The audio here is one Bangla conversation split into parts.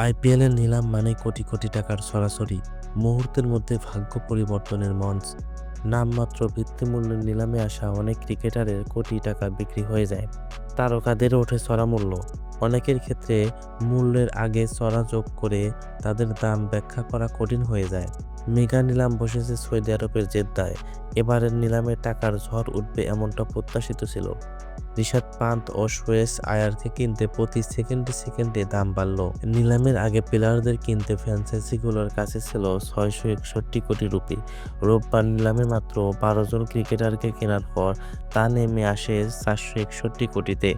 আইপিএলের নিলাম মানে কোটি কোটি টাকার সরাসরি মুহূর্তের মধ্যে ভাগ্য পরিবর্তনের মঞ্চ। নামমাত্র ভিত্তিমূল্যের নিলামে আসা অনেক ক্রিকেটারের কোটি টাকা বিক্রি হয়ে যায়। তারকাদের ওঠে চড়া মূল্য অনেকের ক্ষেত্রে মূল্যের আগে চড়া যোগ করে তাদের দাম ব্যাখ্যা করা কঠিন হয়ে যায়। মেগা নিলাম বসেছে সৌদি আরবের জেদ্দায়। এবারের নিলামে টাকার ঝড় উঠবে এমনটা প্রত্যাশিত ছিল। রিশাদ পান্ত ও সুয়েস আয়ারকে কিনতে প্রতি সেকেন্ডে সেকেন্ডে দাম বাড়ল। নিলামের আগে প্লেয়ারদের কিনতে ফ্র্যাঞ্চাইজিগুলোর কাছে ছিল ছয়শো একষট্টি কোটি রুপি। রোববার নিলামে মাত্র বারো জন ক্রিকেটারকে কেনার পর তা নেমে আসে চারশো একষট্টি কোটিতে।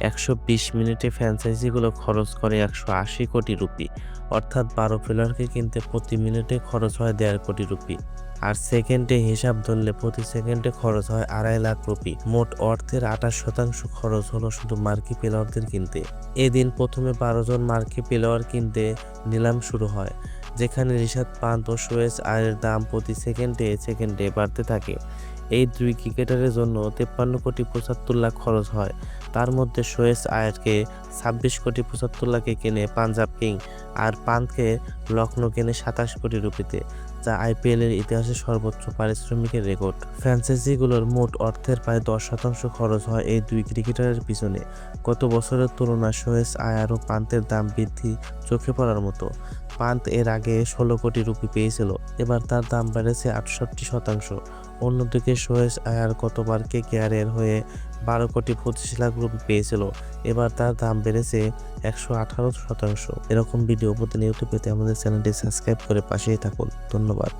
একশো বিশ মিনিটে ফ্র্যাঞ্চাইজিগুলো খরচ করে একশো আশি কোটি রুপি। অর্থাৎ বারো প্লেয়ারকে কিনতে প্রতি মিনিটে খরচ হয় দেড় কোটি রুপি। আর সেকেন্ডে হিসাব ধরলে প্রতি সেকেন্ডে খরচ হয় আড়াই লাখ রুপি। মোট অর্থের আঠাশ শতাংশ খরচ হলো শুধু মার্কি প্লেয়ারদের কিনতে। এদিন প্রথমে বারো জন মার্কি প্লেয়ার কিনতে নিলাম শুরু হয়। যেখানে রিশাদ পান্ত ও সোয়েস আয়ের দাম প্রতি সেকেন্ডে সেকেন্ডে বাড়তে থাকে। এই দুই ক্রিকেটারের জন্য তেপ্পান্ন কোটি পঁচাত্তর লাখ খরচ হয়। তার মধ্যে সোয়েস আয়ারকে ছাব্বিশ কোটি পঁচাত্তর লাখে কেনে পাঞ্জাব কিং আর পান্তকে লখনৌ কেনে সাতাশ কোটি রুপিতে, যা আইপিএলের ইতিহাসে সর্বোচ্চ পারিশ্রমিকের রেকর্ড। ফ্র্যাঞ্চাইজিগুলোর মোট অর্থের প্রায় দশ শতাংশ খরচ হয় এই দুই ক্রিকেটারের পিছনে। গত বছরের তুলনায় সোয়েস আয়ার ও পান্তের দাম বৃদ্ধি চোখে পড়ার মতো। পান্ত এর আগে ষোলো কোটি রুপি পেয়েছিল। এবার তার দাম বেড়েছে আটষট্টি শতাংশ। অন্যদিকে সোয়েস আয়ার গতবার কে কেয়ারের হয়ে বারো কোটি পঁচিশ লাখ রুপি পেয়েছিল। এবার তার দাম বেড়েছে একশো আঠারো শতাংশ। এরকম ভিডিও প্রতিনিয়ত পেতে আমাদের চ্যানেলটি সাবস্ক্রাইব করে পাশেই থাকুন। ধন্যবাদ।